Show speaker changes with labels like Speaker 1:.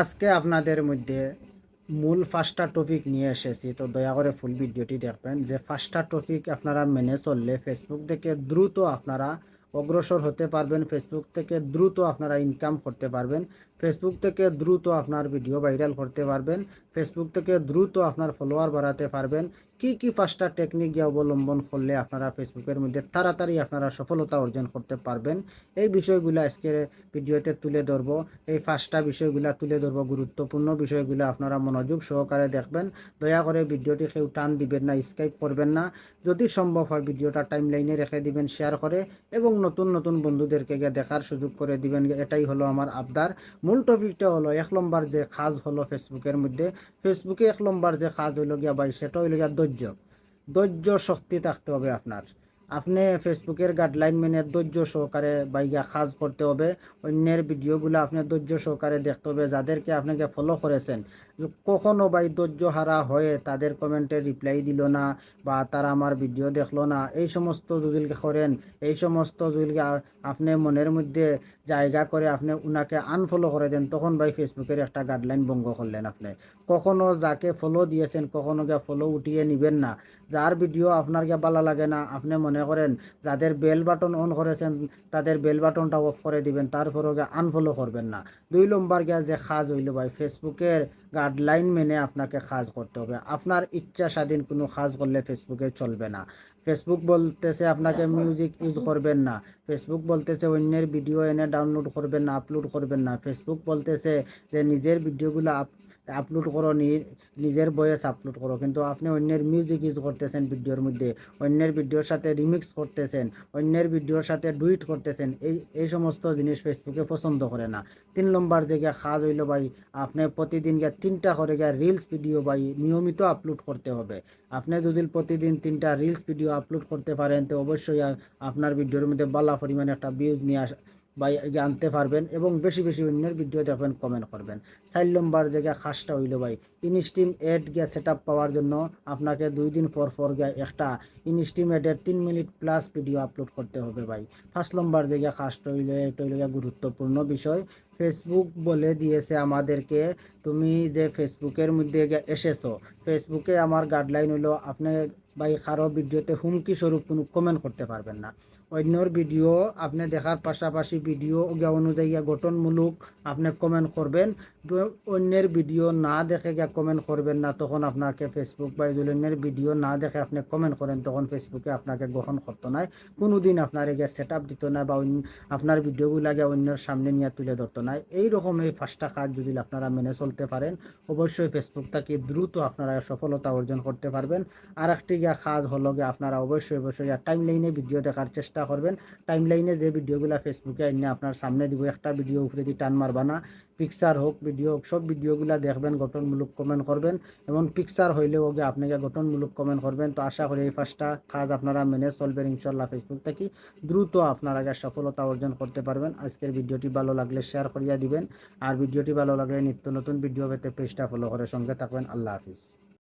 Speaker 1: আজকে আপনাদের মধ্যে মূল ফার্স্টটা টপিক নিয়ে এসেছি। তো দয়া করে ফুল ভিডিওটি দেখবেন। যে ফার্স্টটা টপিক আপনারা মেনে চললে ফেসবুক থেকে দ্রুত আপনারা অগ্রসর হতে পারবেন। ফেসবুক থেকে দ্রুত আপনারা ইনকাম করতে পারবেন। ফেসবুক থেকে দ্রুত আপনার ভিডিও ভাইরাল করতে পারবেন। ফেসবুক থেকে দ্রুত আপনার ফলোয়ার বাড়াতে পারবেন। কি কি পাঁচটা টেকনিক অবলম্বন করলে আপনারা ফেসবুকের মধ্যে তাড়াতাড়ি আপনারা সফলতা অর্জন করতে পারবেন? এই বিষয়গুলো আজকে ভিডিওতে তুলে ধরবো। এই পাঁচটা বিষয়গুলো তুলে ধরবো। গুরুত্বপূর্ণ বিষয়গুলো আপনারা মনোযোগ সহকারে দেখবেন। দয়া করে ভিডিওটি কেউ টান দিবেন না স্কাইপ করবেন না। যদি সম্ভব হয় ভিডিওটা টাইম লাইনে রেখে দিবেন শেয়ার করে এবং নতুন নতুন বন্ধুদেরকে গিয়ে দেখার সুযোগ করে দিবেন। এটাই হলো আমার আবদার। মূল টপিকটা হলো এক নম্বর যে কাজ হলো ফেসবুকের মধ্যে। ফেসবুকে এক নম্বর যে কাজ হইল গিয়া ভাই সেটা হইল গিয়া ধৈর্য। ধৈর্য শক্তি থাকতে হবে আপনার। আপনি ফেসবুকের গাইডলাইন মেনে ধৈর্য সহকারে বাইগা কাজ করতে হবে। অন্যের ভিডিওগুলো আপনি ধৈর্য সহকারে দেখতে হবে, যাদেরকে আপনাকে ফলো করেছেন। কখনো ভাই ধৈর্য হারা হয়ে তাদের কমেন্টে রিপ্লাই দিল না বা তারা আমার ভিডিও দেখল না। এই সমস্ত যদি করেন, এই সমস্ত যদি আপনি মনের মধ্যে জায়গা করে আপনি উনাকে আনফলো করে দেন, তখন ভাই ফেসবুকের একটা গাইডলাইন ভঙ্গ করলেন আপনি। কখনো যাকে ফলো দিয়েছেন, কখনো গিয়ে ফলো উঠিয়ে নেবেন না। যার ভিডিও আপনার গিয়ে ভালো লাগে না, আপনি মনে করেন, যাদের বেল বাটন অন করেছেন, তাদের বেল বাটনটা অফ করে দিবেন, তারপরেও আনফলো করবেন না। দুই নম্বর গিয়া যে কাজ হইল ভাই ফেসবুকের গাইডলাইন মেনে আপনাকে কাজ করতে হবে। আপনার ইচ্ছা স্বাধীন কোনো কাজ করলে ফেসবুকে চলবে না। ফেসবুক বলতেছে আপনাকে মিউজিক ইউজ করবেন না। ফেসবুক বলতেছে অন্যের ভিডিও এনে ডাউনলোড করবেন না আপলোড করবেন না। ফেসবুক বলতেছে যে নিজের ভিডিওগুলো আপ আপলোড করো নিজের বয়েস আপলোড করো। কিন্তু আপনি অন্যের মিউজিক ইউজ করতেছেন ভিডিওর মধ্যে, অন্যের ভিডিওর সাথে রিমিক্স করতেছেন, অন্যের ভিডিওর সাথে ডুইট করতেছেন, এই এই সমস্ত জিনিস ফেসবুকে পছন্দ করে না। তিন নম্বর জায়গায় কাজ হইল ভাই, আপনি প্রতিদিন গিয়ে তিনটা করে গিয়ে রিলস ভিডিও ভাই নিয়মিত আপলোড করতে হবে। আপনি যদি প্রতিদিন তিনটা রিলস ভিডিও আপলোড করতে পারেন, তো অবশ্যই আপনার ভিডিওর মধ্যে বালা পরিমাণে একটা ভিউজ নিয়ে বা আনতে পারবেন এবং বেশি বেশি অন্যের ভিডিও দেখবেন কমেন্ট করবেন। চার নম্বর জায়গায় খাসটা হইল ভাই ইনস্টিম এড গিয়া সেট পাওয়ার জন্য আপনাকে দুই দিন পর পর গিয়া একটা ইনস্টিম এডের তিন মিনিট প্লাস ভিডিও আপলোড করতে হবে ভাই। ফার্স্ট নম্বর জায়গায় খাসটা হইলে, এটা হইল গুরুত্বপূর্ণ বিষয়। ফেসবুক বলে দিয়েছে আমাদেরকে, তুমি যে ফেসবুকের মধ্যে এসেছ ফেসবুকে আমার গাইডলাইন হলো আপনি বা এই কারও ভিডিওতে হুমকি স্বরূপ কোনো কমেন্ট করতে পারবেন না। অন্যর ভিডিও আপনি দেখার পাশাপাশি ভিডিও অনুযায়ী গঠনমূলক আপনি কমেন্ট করবেন। অন্যের ভিডিও না দেখে গিয়া কমেন্ট করবেন না, তখন আপনাকে ফেসবুক বা অন্যের ভিডিও না দেখে আপনি কমেন্ট করেন, তখন ফেসবুকে আপনাকে গ্রহণ করতো নাই। কোনো দিন আপনার গিয়ে সেট আপ দিত না বা আপনার ভিডিওগুলো গিয়ে অন্যের সামনে নিয়ে তুলে ধরতো না এইরকম এই পাঁচটা কাজ যদি আপনারা মেনে চলতে পারেন, অবশ্যই ফেসবুক থেকে দ্রুত আপনারা সফলতা অর্জন করতে পারবেন। আর একটি গিয়া কাজ হলো গিয়ে আপনারা অবশ্যই অবশ্যই টাইম লাইনে ভিডিও দেখার চেষ্টা করবেন। টাইম লাইনে যে ভিডিওগুলো ফেসবুকে এনে আপনার সামনে দিব, একটা ভিডিও উপরে দিয়ে টান মারবা না। পিকচার হোক ভিডিও হোক, সব ভিডিওগুলো দেখবেন, গঠনমূলক কমেন্ট করবেন। এবং পিকচার হইলেও গিয়ে আপনাকে গঠনমূলক কমেন্ট করবেন। তো আশা করি এই পাঁচটা কাজ আপনারা মেনে চলবেন ইনশাল্লাহ ফেসবুক থেকে। দ্রুত আপনারা আগে সফলতা অর্জন করতে পারবেন। আজকের ভিডিওটি ভালো লাগলে শেয়ার করিয়া দিবেন। আর ভিডিওটি ভালো লাগলে নিত্য নতুন ভিডিও পেতে পেজটা ফলো করে সঙ্গে থাকবেন। আল্লাহ হাফিজ।